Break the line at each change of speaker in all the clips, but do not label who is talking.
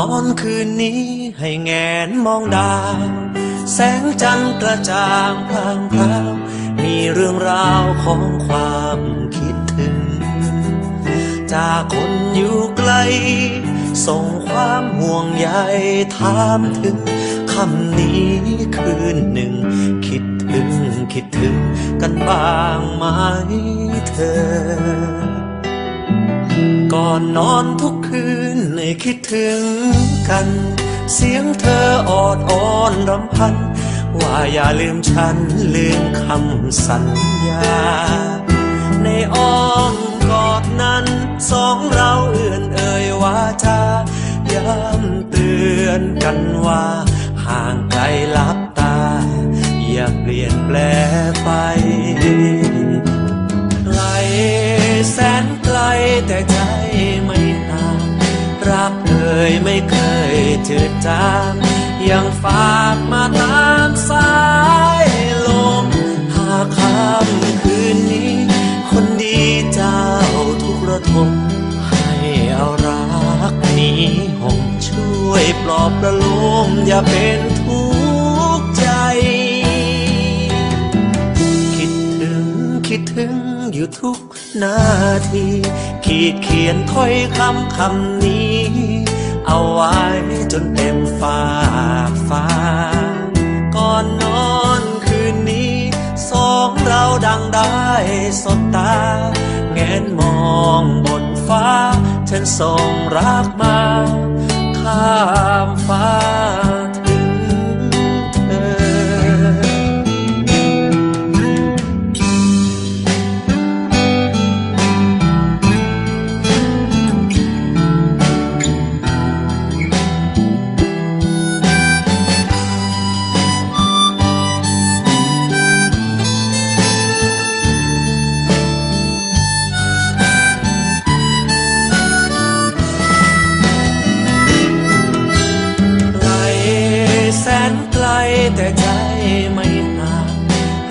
นอนคืนนี้ให้แงนมองดาว แสงจันทร์กระจ่างพลางพราวมีเรื่องราวของความคิดถึง จากคนอยู่ไกล ส่งความห่วงใยถามถึงคำนี้คืนหนึ่ง คิดถึงคิดถึงกันบ้างไหมเธอ ก่อนนอนทุก คืนให้คิดถึงกัน เสียงเธอออดอ้อนรำพัน ว่าอย่าลืมฉันลืมคำสัญญา ในอ้อมกอดนั้น สองเราเอื่อนเอ่ยว่าจะย้ำเตือนกันว่า ห่างไกลลับตา อย่าเปลี่ยนแปลไป ยไม่เคยจืดจางยังฝากมาตามสายลม หากคำคืนนี้ คนดีเจ้าทุกระทมให้เอารักนี้ห่มช่วยปลอบประโลมอย่าเป็นทุกข์ใจ คิดถึงคิดถึงอยู่ทุกนาที ขีดเขียนถ้อยคำคำนี้ เอาไว้จนเต็มฝากฟ้า ก่อนนอนคืนนี้ สองเราดังได้สดตา แงนมองบนฟ้า ฉันส่งรักมา ข้ามฟ้า แต่ใจไม่ห่าง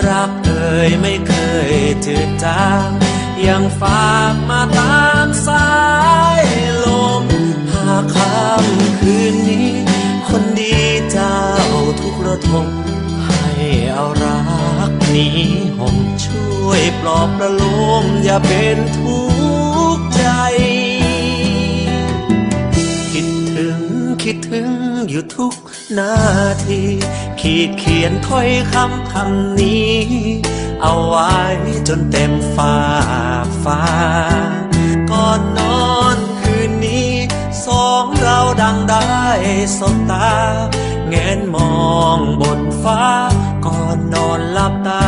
รักเอ่ยไม่เคยจืดจางยังฝากมาตามสายลม หากคำคืนนี้ คนดีเจ้าทุกระทมให้เอารักนี้ห่มช่วยปลอบประโลมอย่าเป็นทุกข์ใจ คิดถึงคิดถึง อยู่ทุกนาที ขีดเขียนถ้อยคำคำนี้ เอาไว้จนเต็มฝาฟ้า ก่อนนอนคืนนี้ สองเราดังได้สบตา แงนมองบนฟ้า ก่อนนอนหลับตา